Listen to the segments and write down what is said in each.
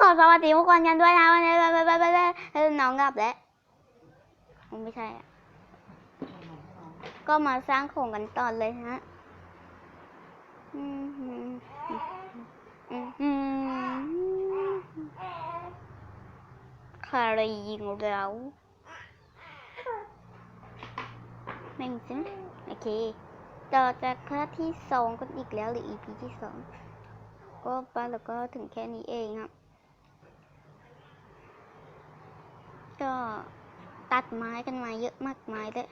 ขอสวัสดีทุกคนกันด้วยนะวันนี้ไปไปไปไปไปน้องกลับแล้วไม่ใช่อะก็มาสร้างโครงกันต่อเลยฮะอืมอืมอืมใครยิงเราไม่มีใช่ไหมโอเค ต่อจากคลาที่สองกันอีกแล้วหรือ EP ที่สองก็ป้าแล้วก็ถึงแค่นี้เองครับ ก็ตัดไม้กันมาเยอะมากมายเลย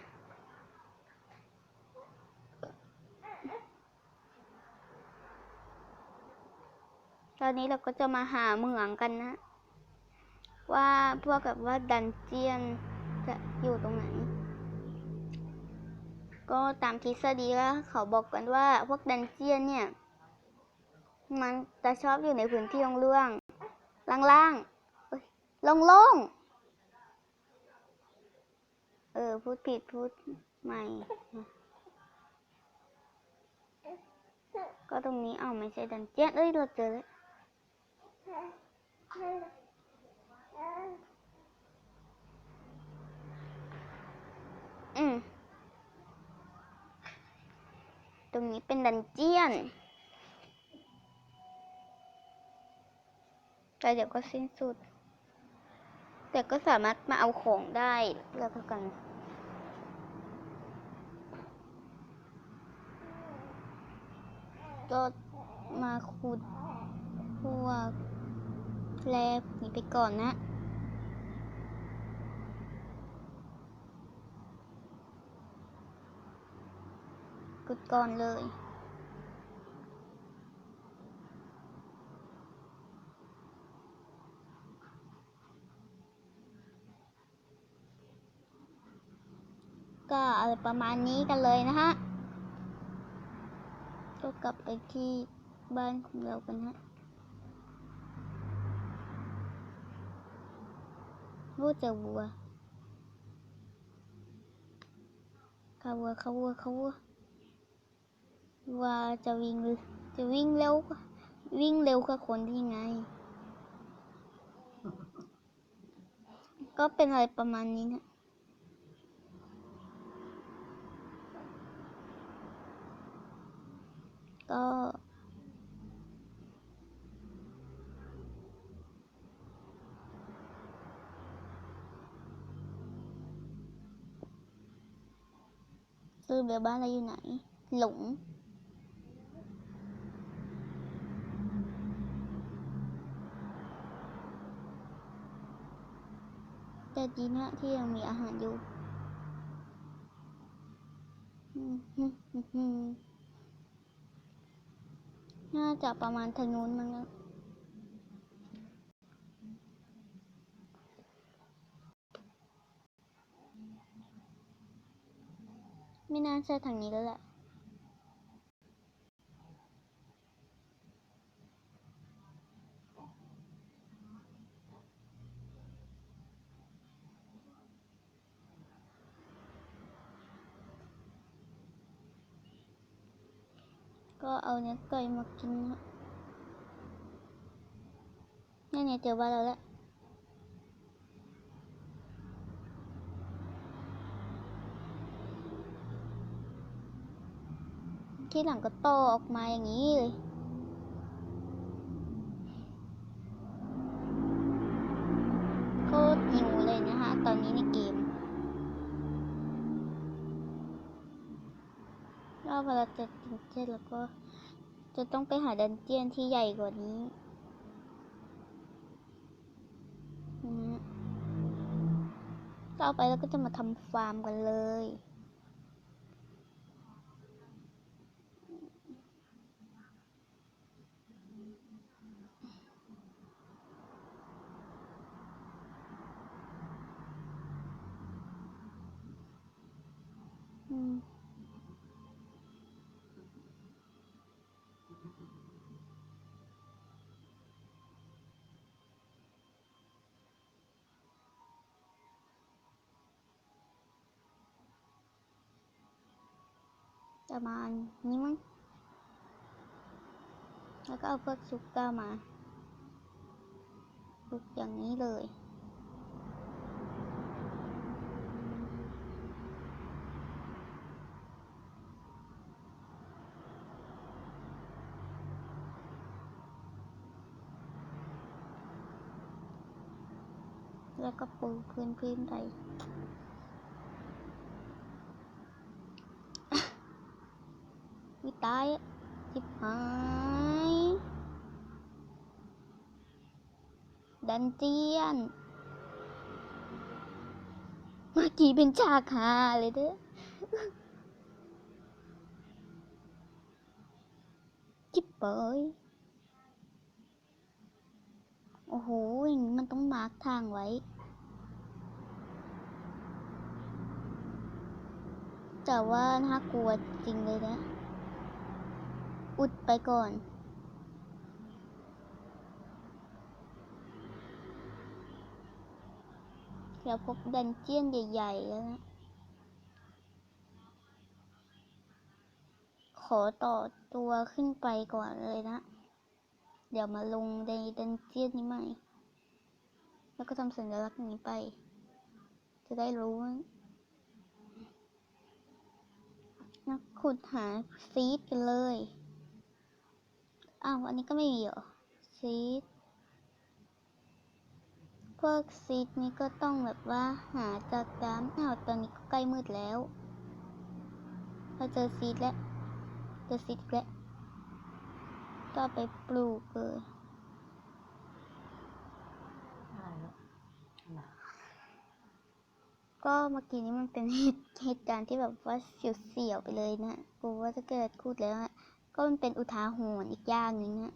ตอนนี้เราก็จะมาหาเหมืองกันนะ ว่าพวกกับว่าดันเจียนจะอยู่ตรงไหน ก็ตามทฤษฎีแล้วเขาบอกกันว่าพวกดันเจียนเนี่ย มันจะชอบอยู่ในพื้นที่โล่งๆล่างๆโล่งๆ เออ พูดผิดพูดใหม่ ก็ตรงนี้เอาไม่ใช่ดันเจียนเอ้ย เราเจอแล้วอืมตรงนี้เป็นดันเจียนแต่เดี๋ยวก็สิ้นสุด แต่ก็สามารถมาเอาของได้แล้วกันก็มาขุดพวกแร่นี้ไปก่อนนะขุดก่อนเลย ก็อะไรประมาณนี้กันเลยนะฮะ ก็กลับไปที่บ้านของเรากันฮะวูเจอวัวข้าวัวข้าวัวข้าวัวว่าจะวิ่งหรือจะวิ่งเร็ววิ่งเร็วกว่าคนที่ไง ก็เป็นอะไรประมาณนี้นะ ก็ือเบลบ้านเราอยู่ไหน หลง แต่ดีนะที่ยังมีอาหารอยู่ อืมฮึฮึฮึ น่าจะประมาณทางนู้นมั้งนไม่น่าใช่ทางนี้แล้วแหละ ก็เอาเนื้อไก่มากินนะนี่เนี่ยเจอบ้านเราแล้วที่หลังก็โตออกมาอย่างนี้เลยโคตรหิว เวลาจะดันเต้นแล้วก็ จะต้องไปหาดันเจียนที่ใหญ่กว่านี้ต่อไปเราก็จะมาทำฟาร์มกันเลย ประมาณนี้มั้ง แล้วก็เอาพวกซุปเกอร์มาลุกอย่างนี้เลย แล้วก็ปูพื้นพื้นไป ตายจิบหายดันเจียน เมื่อกี้เป็นฉากหาเลยเด้อจิบเปยโอ้โห มันต้องมาร์กทางไว้ แต่ว่าน่ากลัวจริงเลยนะ อุดไปก่อนเดี๋ยวพบดันเจียนใหญ่ ๆ แล้วนะ ขอต่อตัวขึ้นไปก่อนเลยนะ เดี๋ยวมาลงในดันเจียนนี้ใหม่ แล้วก็ทำสัญลักษณ์นี้ไป จะได้รู้นักขุดหาซีดกันเลย อ้าวอันนี้ก็ไม่มีเหรอซีดพวกซีดนี้ก็ต้องแบบว่าหาจากน้ำอ้าวตอนนี้ก็ใกล้มืดแล้วเราเจอซีดแล้วเจอซีดแล้วก็ไปปลูกเลยอะไรแล้วหนาก็เมื่อกี้นี้มันเป็นเหตุเหตุการณ์ที่แบบว่าเสียวๆไปเลยนะกลัวว่าจะเกิดพูดแล้วอะ ก็มันเป็นอุทาหรณ์อีกอย่างหนึ่งนะ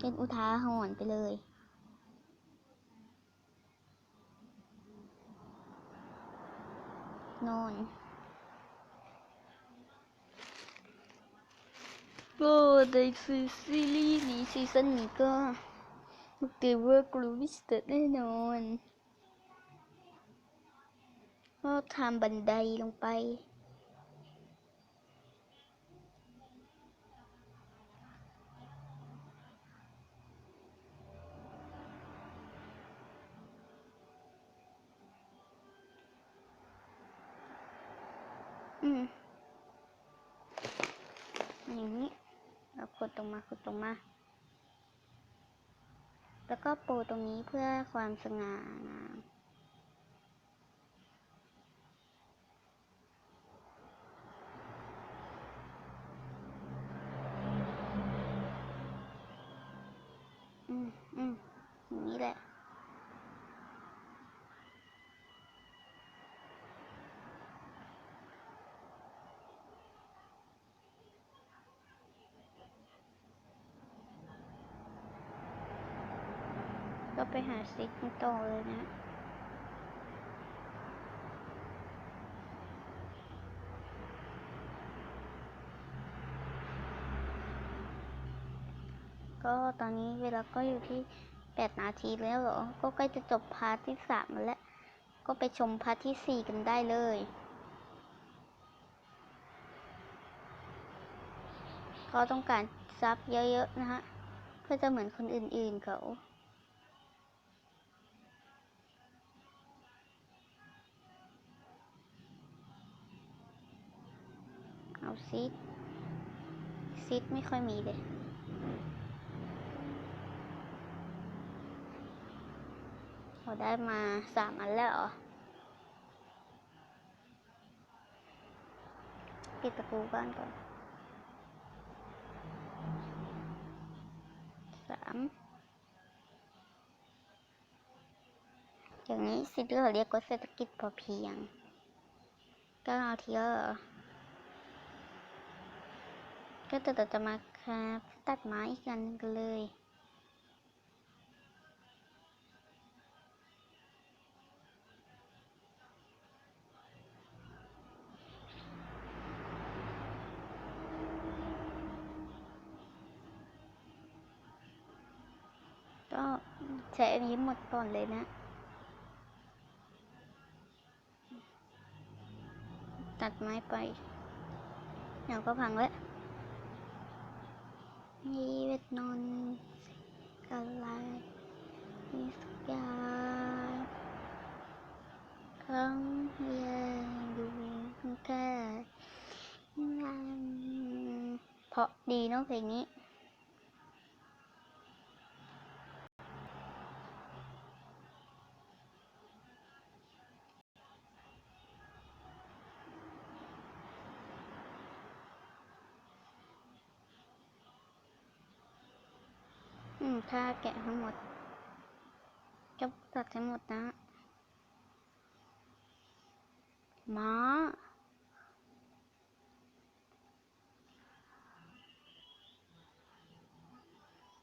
เป็นอุทาหรณ์ไปเลย นอนก็ในซีซีรีส์นี้ซีซั่นนี้ก็บอกเลยว่ากลูวิสเตอร์แน่นอนก็ทำบันไดลงไป อืมอย่างนี้เรากดตรงมากดตรงมา แล้วก็ปูตรงนี้เพื่อความสง่างาม อืมอืมอย่างนี้แหละ ก็ ไปหาซิกกันต่อเลยนะก็ตอนนี้เวลาก็อยู่ที่แปดนาทีแล้วเหรอ ก็ใกล้จะจบพาร์ทที่สามแล้ว ก็ไปชมพาร์ทที่สี่กันได้เลยเขาต้องการซับเยอะๆ นะฮะ เพื่อจะเหมือนคนอื่นๆเขา ซิดซิดไม่ค่อยมีเลย เราได้มาสามอันแล้วเหรอปิดประตูบ้านก่อนสามอย่างนี้สิ่งที่เราเรียกว่าเศรษฐกิจพอเพียงก็เอาทีละเหรอ ก็จะจะมาครับตัดไม้อีกอันกันเลย ก็ใช้อันนี้หมดก่อนเลยนะ ตัดไม้ไปเดี๋ยวก็พังแล้ว มีเวทนอนก็อะไรมีสุกยาครั้งยังดูแค่งานเพราะดีเนาะเพลงนี้ อืมถ้าแกะทั้งหมดก็ตัดทั้งหมดนะม้า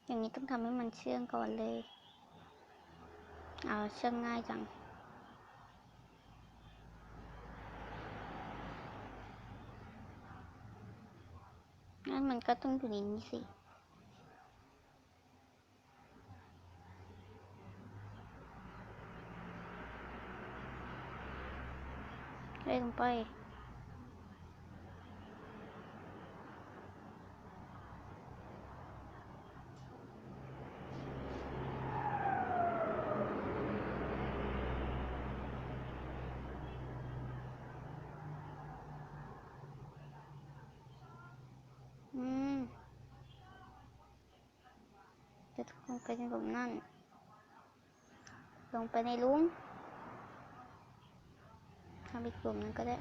อย่างนี้ต้องทำให้มันเชื่องก่อนเลย เอาเชื่องง่ายจังงั้นมันก็ต้องอยู่ในนี้สิ เล่ลงไป อืม จะทุกคนกันแบบนั้นลงไปในลุง หลุมทำอีกลุมนึงก็ได้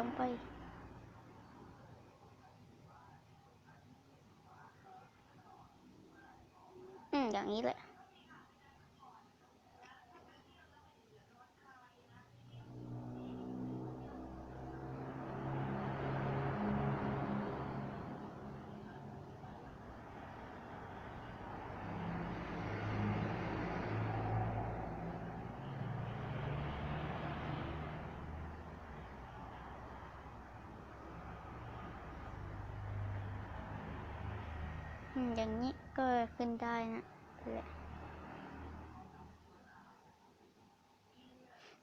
ลงไปอืมอย่างนี้แหละ อย่างนี้ก็ขึ้นได้นะแหละ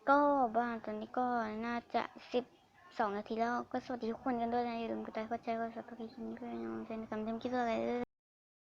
ก็บ้านตอนนี้ก็น่าจะสิบสองนาทีแล้วก็สวัสดีทุกคนกันด้วยนะอย่าลืมกดไลค์กดแชร์กดซับสไครต์ด้วยนะเช่นกันทำคลิปอะไร